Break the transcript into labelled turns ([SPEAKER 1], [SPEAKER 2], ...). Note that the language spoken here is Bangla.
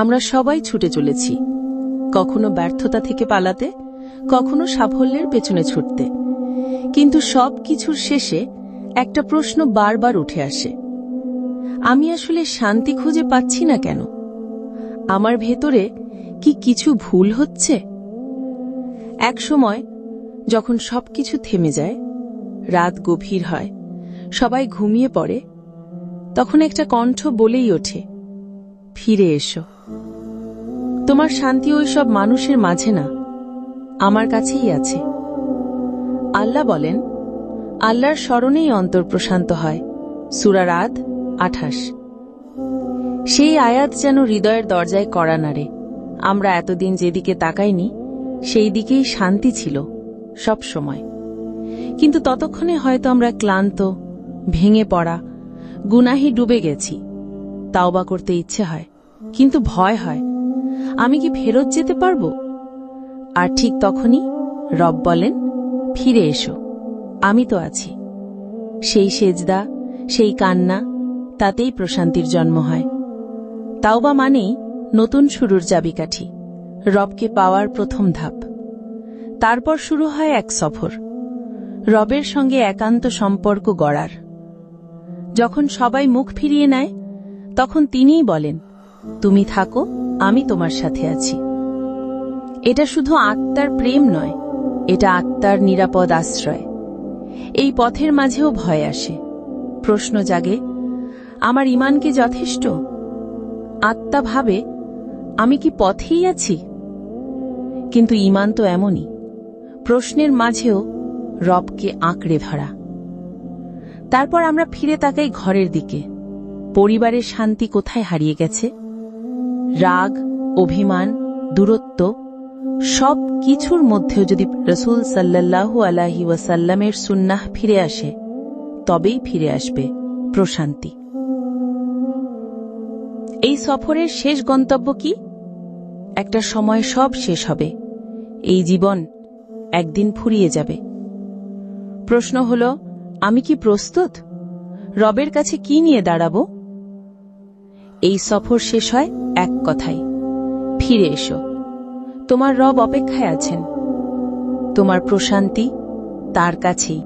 [SPEAKER 1] আমরা সবাই ছুটে চলেছি। কখনো ব্যর্থতা থেকে পালাতে, কখনো সাফল্যের পেছনে ছুটতে। কিন্তু সব কিছুর শেষে একটা প্রশ্ন বারবার উঠে আসে। আমি আসলে শান্তি খুঁজে পাচ্ছি না কেন? আমার ভেতরে কি কিছু ভুল হচ্ছে? এক সময় যখন সব কিছু থেমে যায়, রাত গভীর হয়, সবাই ঘুমিয়ে পড়ে, তখন একটা কণ্ঠ বলেই ওঠে ফিরে এসো। তোমার শান্তি ওই সব মানুষের মাঝে না, আমার কাছেই আছে। আল্লাহ বলেন, আল্লাহর স্মরণেই অন্তর প্রশান্ত হয়, সুরা রাত আঠাশ। সেই আয়াত যেন হৃদয়ের দরজায় কড়া নাড়ে। আমরা এতদিন যেদিকে তাকাইনি, সেই দিকেই শান্তি ছিল, সব সময়। কিন্তু ততক্ষণে হয়তো আমরা ক্লান্ত, ভেঙে পড়া, গুনাহি ডুবে গেছি। তাওবা করতে ইচ্ছে হয়, কিন্তু ভয় হয়। আমি কি ফেরত যেতে পারব? আর ঠিক তখনই রব বলেন, ফিরে এসো। আমি তো আছি। সেই সেজদা, সেই কান্না, তাতেই প্রশান্তির জন্ম হয়। তাওবা মানেই নতুন শুরুর চাবিকাঠি, রবকে পাওয়ার প্রথম ধাপ। তারপর শুরু হয় এক সফর, রবের সঙ্গে একান্ত সম্পর্ক গড়ার। যখন সবাই মুখ ফিরিয়ে নেয় তখন তিনিই বলেন, তুমি থাকো, আমি তোমার সাথে আছি। এটা শুধু আত্মার প্রেম নয়, এটা আত্মার নিরাপদ আশ্রয়। এই পথের মাঝেও ভয় আসে। প্রশ্ন জাগে, আমার ইমান কি যথেষ্ট? আত্মা ভাবে, আমি কি পথেই আছি? কিন্তু ইমান তো এমনই, প্রশ্নের মাঝেও রবকে আঁকড়ে ধরা। তারপর আমরা ফিরে তাকাই ঘরের দিকে। পরিবারের শান্তি কোথায় হারিয়ে গেছে? রাগ, অভিমান, দূরত্ব, সব কিছুর মধ্যেও যদি রসুল সাল্লাল্লাহু আলাহি ওয়াসাল্লামের সুন্নাহ ফিরে আসে, তবেই ফিরে আসবে প্রশান্তি। এই সফরের শেষ গন্তব্য কি? একটা সময় সব শেষ হবে। এই জীবন একদিন ফুরিয়ে যাবে। প্রশ্ন হল, আমি কি প্রস্তুত? রবের কাছে কি নিয়ে দাঁড়াবো? এই সফর শেষ হয় এক কথাই ফিরে এসো। তোমার রব অপেক্ষায় আছেন। তোমার প্রশান্তি তার কাছেই।